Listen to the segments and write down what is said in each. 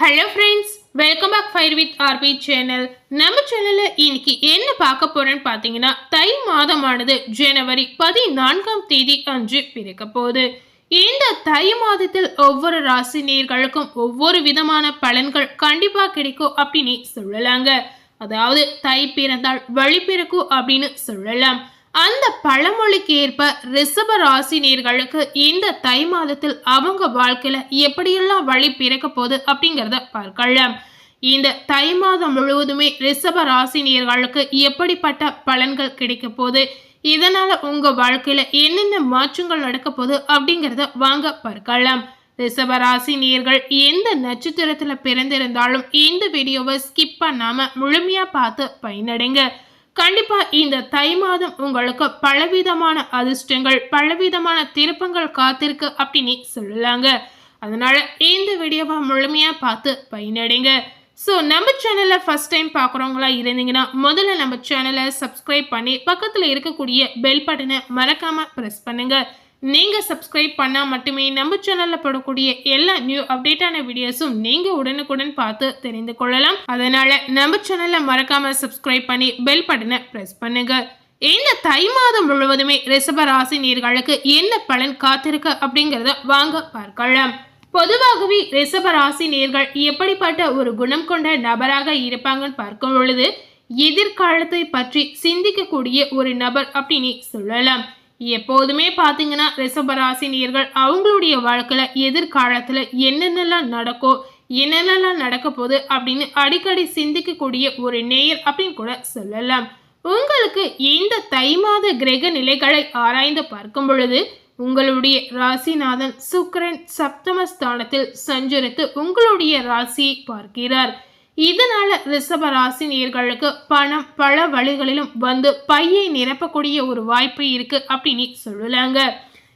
Hello friends welcome back fire with RP channel நம்ம சேனலில் இன்னைக்கு என்ன பார்க்க போறேன்னு பார்த்தீங்கன்னா தை மாதமானது ஜனவரி பதினான்காம் தேதி அன்று பிறக்க போகுது. இந்த தை மாதத்தில் ஒவ்வொரு ராசி நேர்களுக்கும் ஒவ்வொரு விதமான பலன்கள் கண்டிப்பாக கிடைக்கும் அப்படின்னு சொல்லலாங்க. அதாவது தை பிறந்தால் வழி பிறக்கும் அப்படின்னு சொல்லலாம். அந்த பழமொழிக்கு ஏற்ப ரிஷப ராசி நேர்களுக்கு இந்த தை மாதத்தில் அவங்க வாழ்க்கையில எப்படியெல்லாம் வழி பிறக்க போகுது அப்படிங்கிறத பார்க்கலாம். இந்த தை மாதம் முழுவதுமே ரிஷப ராசி நேர்களுக்கு எப்படிப்பட்ட பலன்கள் கிடைக்க போகுது? இதனால உங்க வாழ்க்கையில என்னென்ன மாற்றங்கள் நடக்க போகுது அப்படிங்கிறத வாங்க பார்க்கலாம். ரிஷப ராசி நேர்கள் எந்த நட்சத்திரத்துல பிறந்திருந்தாலும் இந்த வீடியோவை ஸ்கிப் பண்ணாம முழுமையா பார்த்து பயனடைங்க. கண்டிப்பா இந்த தை மாதம் உங்களுக்கு பலவிதமான அதிர்ஷ்டங்கள் பலவிதமான திருப்பங்கள் காத்திருக்கு அப்படின்னு சொல்லலாங்க அதனால இந்த வீடியோவை முழுமையா பார்த்து பயனடைங்க. ஸோ நம்ம சேனலை ஃபஸ்ட் டைம் பார்க்குறவங்களா இருந்தீங்கன்னா முதல்ல நம்ம சேனலை சப்ஸ்கிரைப் பண்ணி பக்கத்தில் இருக்கக்கூடிய பெல் பட்டனை மறக்காமல் ப்ரெஸ் பண்ணுங்கள் நீங்கள் சப்ஸ்கிரைப் பண்ணால் மட்டுமே நம்ம சேனலில் போடக்கூடிய எல்லா நியூ அப்டேட்டான வீடியோஸும் நீங்கள் உடனுக்குடன் பார்த்து தெரிந்து கொள்ளலாம். அதனால் நம்ம சேனலை மறக்காமல் சப்ஸ்கிரைப் பண்ணி பெல் பட்டனை ப்ரெஸ் பண்ணுங்கள் இந்த தை மாதம் முழுவதுமே ரிஷப ராசி நேர்களுக்கு என்ன பலன் காத்திருக்கு அப்படிங்கிறத வாங்க பார்க்கலாம். பொதுவாகவே ரிஷப ராசி நேர்கள் எப்படிப்பட்ட ஒரு குணம் கொண்ட நபராக இருப்பாங்கன்னு பார்க்கும் பொழுது எதிர்காலத்தை பற்றி சிந்திக்கக்கூடிய ஒரு நபர் அப்படின்னு சொல்லலாம். எப்போதுமே பார்த்தீங்கன்னா ரிஷபராசி அவங்களுடைய வாழ்க்கையில் எதிர்காலத்தில் என்னென்னலாம் நடக்கும் என்னென்னலாம் நடக்க போகுது அப்படின்னு அடிக்கடி சிந்திக்கக்கூடிய ஒரு நேயர் அப்படின்னு கூட சொல்லலாம். உங்களுக்கு இந்த தை மாத கிரக நிலைகளை ஆராய்ந்து பார்க்கும் பொழுது உங்களுடைய ராசிநாதன் சுக்கரன் சப்தமஸ்தானத்தில் சஞ்சரித்து உங்களுடைய ராசியை பார்க்கிறார். இதனால ரிஷப ராசி நேர்களுக்கு பணம் பல வழிகளிலும் வந்து பையை நிரப்பக்கூடிய ஒரு வாய்ப்பு இருக்கு அப்படின்னு சொல்லலாங்க.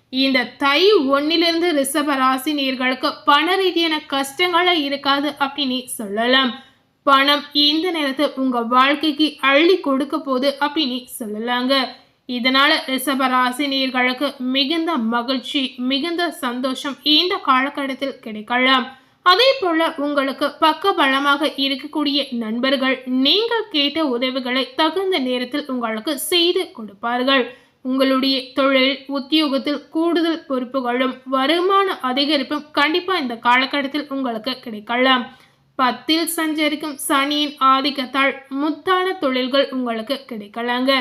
இந்த தை ஒன்னிலிருந்து ரிஷப ராசி நேர்களுக்கு பண ரீதியான கஷ்டங்களே இருக்காது அப்படின்னு சொல்லலாம். பணம் இந்த நேரத்தில் உங்க வாழ்க்கைக்கு அள்ளி கொடுக்க போகுது அப்படின்னு சொல்லலாங்க. இதனால ரிஷப ராசி நேர்களுக்கு மிகுந்த மகிழ்ச்சி மிகுந்த சந்தோஷம் இந்த காலகட்டத்தில் கிடைக்கலாம். அதே போல உங்களுக்கு பக்க பலமாக இருக்கக்கூடிய நண்பர்கள் நீங்கள் கேட்ட உதவிகளை தகுந்த நேரத்தில் உங்களுக்கு செய்து கொடுப்பார்கள். உங்களுடைய தொழில் உத்தியோகத்தில் கூடுதல் பொறுப்புகளும் வருமான அதிகரிப்பும் கண்டிப்பாக இந்த காலகட்டத்தில் உங்களுக்கு கிடைக்கலாம். பத்தில் சஞ்சரிக்கும் சனியின் ஆதிக்கத்தால் முத்தான தொழில்கள் உங்களுக்கு கிடைக்கலாங்க.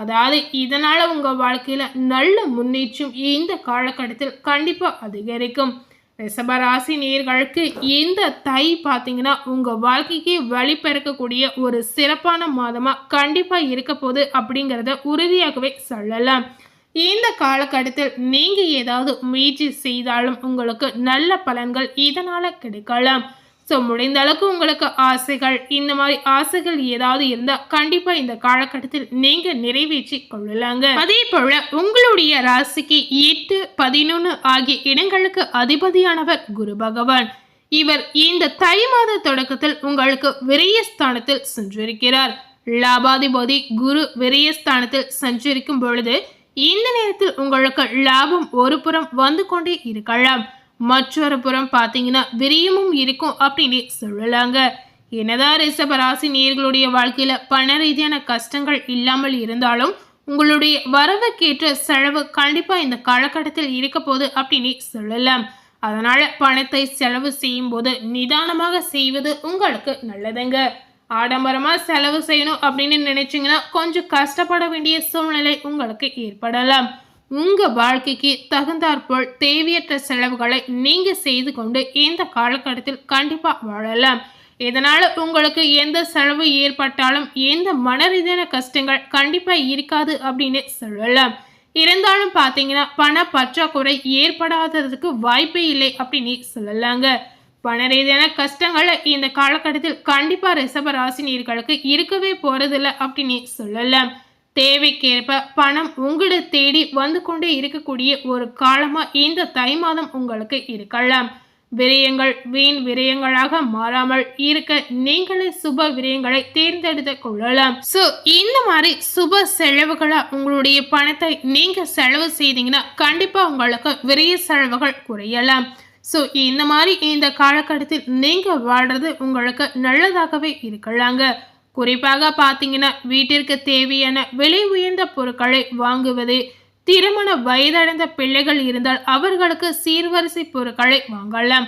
அதாவது இதனால் உங்கள் வாழ்க்கையில் நல்ல முன்னேற்றம் இந்த காலகட்டத்தில் கண்டிப்பாக அதிகரிக்கும். ரிஷபராசி நேர்களுக்கு இந்த தை பார்த்தீங்கன்னா உங்கள் வாழ்க்கைக்கு வழிபிறக்கக்கூடிய ஒரு சிறப்பான மாதமாக கண்டிப்பாக இருக்க போகுது அப்படிங்கிறத உறுதியாகவே சொல்லலாம். இந்த காலகட்டத்தில் நீங்கள் ஏதாவது முயற்சி செய்தாலும் உங்களுக்கு நல்ல பலன்கள் இதனால் கிடைக்கலாம். ஸோ முடிந்த அளவுக்கு உங்களுக்கு ஆசைகள் இந்த மாதிரி ஆசைகள் ஏதாவது இருந்தால் கண்டிப்பாக இந்த காலகட்டத்தில் நீங்கள் நிறைவேற்றி கொள்ளலாங்க. அதே போல உங்களுடைய ராசிக்கு எட்டு பதினொன்று ஆகிய இடங்களுக்கு அதிபதியானவர் குரு பகவான். இவர் இந்த தை மாத தொடக்கத்தில் உங்களுக்கு விரயஸ்தானத்தில் சென்றிருக்கிறார். லாபாதிபதி குரு விரயஸ்தானத்தில் சஞ்சரிக்கும் பொழுது இந்த நேரத்தில் உங்களுக்கு லாபம் ஒரு புறம் வந்து கொண்டே இருக்கலாம். மற்றொரு புறம் பார்த்தீங்கன்னா விரியமும் இருக்கும் அப்படின்னு சொல்லலாங்க. என்னதான் ரிஷபராசி நேர்களுடைய வாழ்க்கையில பண ரீதியான கஷ்டங்கள் இல்லாமல் இருந்தாலும் உங்களுடைய வரவுக்கேற்ற செலவு கண்டிப்பா இந்த காலகட்டத்தில் இருக்க போது அப்படின்னு சொல்லலாம். அதனால பணத்தை செலவு செய்யும் போது நிதானமாக செய்வது உங்களுக்கு நல்லதுங்க. ஆடம்பரமா செலவு செய்யணும் அப்படின்னு நினைச்சிங்கன்னா கொஞ்சம் கஷ்டப்பட வேண்டிய சூழ்நிலை உங்களுக்கு ஏற்படலாம். உங்க வாழ்க்கைக்கு தகுந்தாற்போல் தேவையற்ற செலவுகளை நீங்க செய்து கொண்டு இந்த காலகட்டத்தில் கண்டிப்பா வாழலாம். இதனால உங்களுக்கு எந்த செலவு ஏற்பட்டாலும் எந்த மன ரீதியான கஷ்டங்கள் கண்டிப்பா இருக்காது அப்படின்னு சொல்லலாம். இருந்தாலும் பார்த்தீங்கன்னா பண பற்றாக்குறை ஏற்படாததுக்கு வாய்ப்பே இல்லை அப்படின்னு சொல்லலாங்க. பண ரீதியான கஷ்டங்களை இந்த காலகட்டத்தில் கண்டிப்பா ரிஷப ராசினியர்களுக்கு இருக்கவே போறதில்லை அப்படின்னு சொல்லலாம். தேவைக்கேற்ப பணம் உங்களை தேடி வந்து கொண்டே இருக்கக்கூடிய ஒரு காலமாக இந்த தை மாதம் உங்களுக்கு இருக்கலாம். விரயங்கள் வீண் விரயங்களாக மாறாமல் இருக்க நீங்களே சுப விரயங்களை தேர்ந்தெடுத்து கொள்ளலாம். ஸோ இந்த மாதிரி சுப செலவுகளா உங்களுடைய பணத்தை நீங்க செலவு செய்தீங்கன்னா கண்டிப்பா உங்களுக்கு விரய செலவுகள் குறையலாம். ஸோ இந்த மாதிரி இந்த காலகட்டத்தில் நீங்கள் வாழ்றது உங்களுக்கு நல்லதாகவே இருக்கலாங்க. குறிப்பாக பார்த்தீங்கன்னா வீட்டிற்கு தேவையான விலை உயர்ந்த பொருட்களை வாங்குவது திருமண வயதடைந்த பிள்ளைகள் இருந்தால் அவர்களுக்கு சீர்வரிசை பொருட்களை வாங்கலாம்.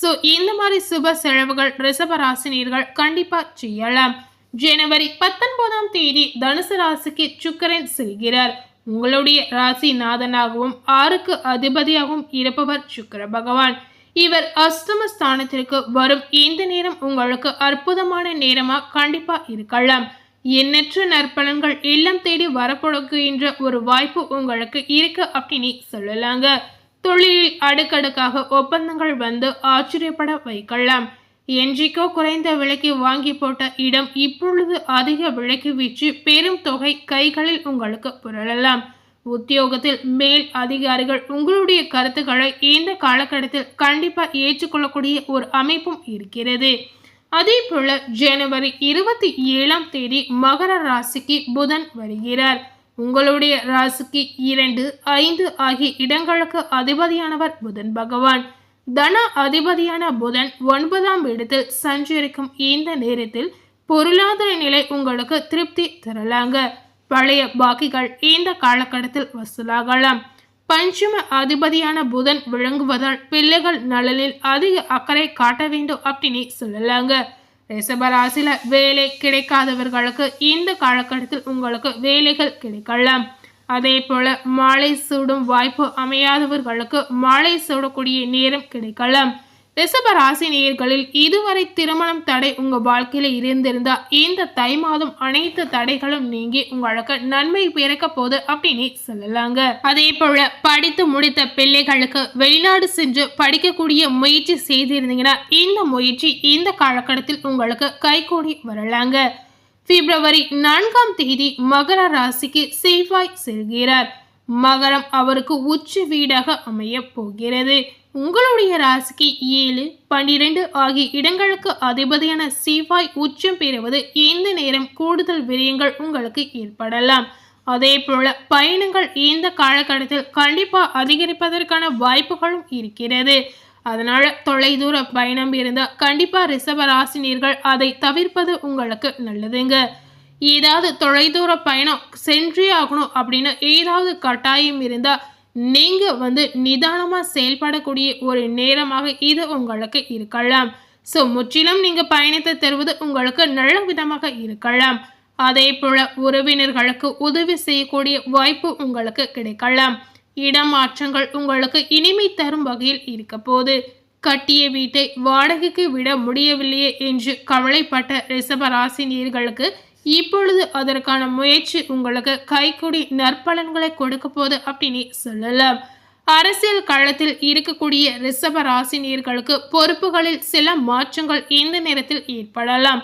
ஸோ இந்த மாதிரி சுப செலவுகள் ரிசபராசினியர்கள் கண்டிப்பாக செய்யலாம். ஜனவரி பத்தொன்பதாம் தேதி தனுசு ராசிக்கு சுக்கரன் செல்கிறார். உங்களுடைய ராசி நாதனாகவும் ஆறுக்கு அதிபதியாகவும் இருப்பவர் சுக்கர பகவான். இவர் அஸ்தமஸ்தானத்திற்கு வரும் இந்த நேரம் உங்களுக்கு அற்புதமான நேரமா? கண்டிப்பா இருக்கலாம். எண்ணற்ற நற்பலன்கள் இல்லம் தேடி வரப்படுகின்ற ஒரு வாய்ப்பு உங்களுக்கு இருக்கு அப்படின்னு சொல்லலாங்க. தொழிலில் அடுக்கடுக்காக ஒப்பந்தங்கள் வந்து ஆச்சரியப்பட வைக்கலாம். என்றைக்கோ குறைந்த விலைக்கு வாங்கி போட்ட இடம் இப்பொழுது அதிக விலைக்கு விற்று பெரும் தொகை கைகளில் உங்களுக்கு புரளலாம். உத்தியோகத்தில் மேல் அதிகாரிகள் உங்களுடைய கருத்துக்களை இந்த காலகட்டத்தில் கண்டிப்பாக ஏற்றுக்கொள்ளக்கூடிய ஒரு அமைப்பும் இருக்கிறது. அதே போல ஜனவரி இருபத்தி ஏழாம் தேதி மகர ராசிக்கு புதன் வருகிறார். உங்களுடைய ராசிக்கு இரண்டு ஐந்து ஆகிய இடங்களுக்கு அதிபதியானவர் புதன் பகவான். தன அதிபதியான புதன் ஒன்பதாம் இடத்தில் சஞ்சரிக்கும் இந்த நேரத்தில் பொருளாதார நிலை உங்களுக்கு திருப்தி தரலாங்க. பழைய பாக்கிகள் இந்த காலகட்டத்தில் வசூலாகலாம். பஞ்சம அதிபதியான புதன் விளங்குவதால் பிள்ளைகள் நலனில் அதிக அக்கறை காட்ட வேண்டும் அப்படின்னு சொல்லலாங்க. ரிஷபராசில வேலை கிடைக்காதவர்களுக்கு இந்த காலகட்டத்தில் உங்களுக்கு வேலைகள் கிடைக்கலாம். அதே போல மாலை சூடும் வாய்ப்பு அமையாதவர்களுக்கு மாலை சூடக்கூடிய நேரம் கிடைக்கலாம். ரிஷப ராசி நேர்களில் இதுவரை திருமணம் தடை உங்கள் வாழ்க்கையில் இருந்திருந்தால் இந்த தை மாதம் அனைத்து தடைகளும் நீங்கி உங்களுக்கு நன்மை பிறக்க போகுது அப்படின்னு சொல்லலாங்க. அதே போல படித்து முடித்த பிள்ளைகளுக்கு வெளிநாடு சென்று படிக்கக்கூடிய முயற்சி செய்திருந்தீங்கன்னா இந்த முயற்சி இந்த காலகட்டத்தில் உங்களுக்கு கைகூடி வரலாங்க. பிப்ரவரி நான்காம் தேதி மகர ராசிக்கு செவ்வாய் செல்கிறார். மகரம் அவருக்கு உச்ச வீடாக அமைய போகிறது. உங்களுடைய ராசிக்கு ஏழு பன்னிரெண்டு ஆகிய இடங்களுக்கு அதிபதியான செவ்வாய் உச்சம் பெறுவது இந்த நேரம் கூடுதல் விரயங்கள் உங்களுக்கு ஏற்படலாம். அதே போல பயணங்கள் இந்த காலகட்டத்தில் கண்டிப்பாக அதிகரிப்பதற்கான வாய்ப்புகளும் இருக்கிறது. அதனால தொலைதூர பயணம் இருந்தால் கண்டிப்பாக ரிசர்வ ராசினியர்கள் அதை தவிர்ப்பது உங்களுக்கு நல்லதுங்க. ஏதாவது தொலைதூர பயணம் சென்றே ஆகணும் அப்படின்னு ஏதாவது கட்டாயம் இருந்தால் நீங்கள் வந்து நிதானமாக செயல்படக்கூடிய ஒரு நேரமாக இது உங்களுக்கு இருக்கலாம். ஸோ முற்றிலும் நீங்கள் பயணத்தை தருவது உங்களுக்கு நல்ல விதமாக இருக்கலாம். அதே போல உறவினர்களுக்கு உதவி செய்யக்கூடிய வாய்ப்பு உங்களுக்கு கிடைக்கலாம். இடமாற்றங்கள் உங்களுக்கு இனிமை தரும் வகையில் இருக்க போது கட்டிய வீட்டை வாடகைக்கு விட முடியவில்லையே என்று கவலைப்பட்ட ரிசபராசினியர்களுக்கு இப்பொழுது அதற்கான முயற்சி உங்களுக்கு கைக்கூடி நற்பலன்களை கொடுக்க போது அப்படின்னு சொல்லலாம். அரசியல் களத்தில் இருக்கக்கூடிய ரிஷப ராசினியர்களுக்கு பொறுப்புகளில் சில மாற்றங்கள் இந்த நேரத்தில் ஏற்படலாம்.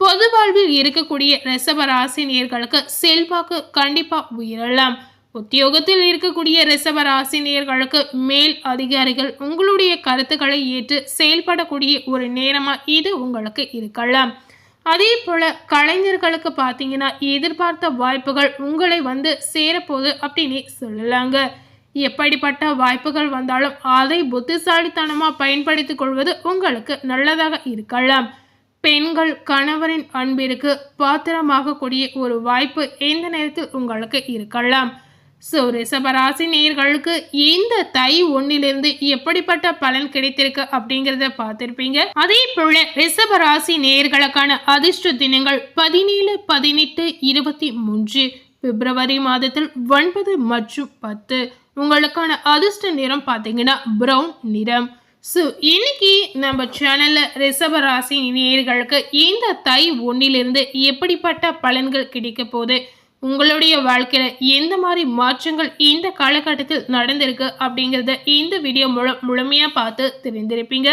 பொது வாழ்வில் இருக்கக்கூடிய ரிஷப ராசினியர்களுக்கு செல்வாக்கு கண்டிப்பா உயரலாம். உத்தியோகத்தில் இருக்கக்கூடிய ரிஷப ராசினியர்களுக்கு மேல் அதிகாரிகள் உங்களுடைய கருத்துக்களை ஏற்று செயல்படக்கூடிய ஒரு நேரமா இது உங்களுக்கு இருக்கலாம். அதே போல் கலைஞர்களுக்கு பார்த்தீங்கன்னா எதிர்பார்த்த வாய்ப்புகள் உங்களை வந்து சேரப்போகுது அப்படின்னு சொல்லலாங்க. எப்படிப்பட்ட வாய்ப்புகள் வந்தாலும் அதை புத்திசாலித்தனமாக பயன்படுத்திக் கொள்வது உங்களுக்கு நல்லதாக இருக்கலாம். பெண்கள் கணவரின் அன்பிற்கு பாத்திரமாகக்கூடிய ஒரு வாய்ப்பு எந்த நேரத்தில் உங்களுக்கு இருக்கலாம். ஸோ ரிஷபராசி நேர்களுக்கு இந்த தை ஒன்னிலிருந்து எப்படிப்பட்ட பலன் கிடைத்திருக்கு அப்படிங்கிறத பார்த்துருப்பீங்க. அதே போல ரிஷபராசி நேர்களுக்கான அதிர்ஷ்ட தினங்கள் பதினேழு பதினெட்டு இருபத்தி மூன்று பிப்ரவரி மாதத்தில் ஒன்பது மற்றும் பத்து. உங்களுக்கான அதிர்ஷ்ட நிறம் பார்த்தீங்கன்னா ப்ரௌன் நிறம். ஸோ இன்னைக்கு நம்ம சேனலில் ரிஷபராசி நேர்களுக்கு இந்த தை ஒன்னிலிருந்து எப்படிப்பட்ட பலன்கள் கிடைக்க போகுது? உங்களுடைய வாழ்க்கையில் எந்த மாதிரி மாற்றங்கள் இந்த காலகட்டத்தில் நடந்திருக்கு அப்படிங்கிறத இந்த வீடியோ மூலம் முழுமையாக பார்த்து தெரிந்திருப்பீங்க.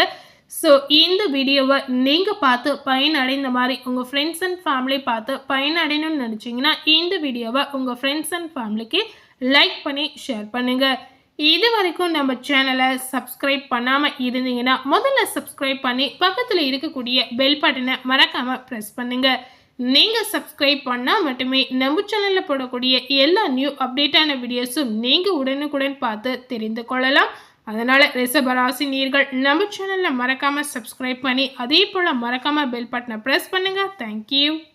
ஸோ இந்த வீடியோவை நீங்கள் பார்த்து பயனடைந்த மாதிரி உங்கள் ஃப்ரெண்ட்ஸ் அண்ட் ஃபேமிலி பார்த்து பயனடையணும்னு நினச்சிங்கன்னா இந்த வீடியோவை உங்கள் ஃப்ரெண்ட்ஸ் அண்ட் ஃபேமிலிக்கு லைக் பண்ணி ஷேர் பண்ணுங்கள் இது வரைக்கும் நம்ம சேனலை சப்ஸ்கிரைப் பண்ணாமல் இருந்தீங்கன்னா முதல்ல சப்ஸ்கிரைப் பண்ணி பக்கத்தில் இருக்கக்கூடிய பெல் பட்டனை மறக்காமல் ப்ரெஸ் பண்ணுங்கள் நீங்கள் சப்ஸ்கிரைப் பண்ணால் மட்டுமே நம்ம சேனலில் போடக்கூடிய எல்லா நியூ அப்டேட்டான வீடியோஸும் நீங்கள் உடனுக்குடன் பார்த்து தெரிந்து கொள்ளலாம். அதனால் ரிஷபராசி நீர்கள் நம்ம சேனலில் மறக்காமல் சப்ஸ்கிரைப் பண்ணி அதே போல் மறக்காமல் பெல் பட்டனை ப்ரெஸ் பண்ணுங்கள் தேங்க்யூ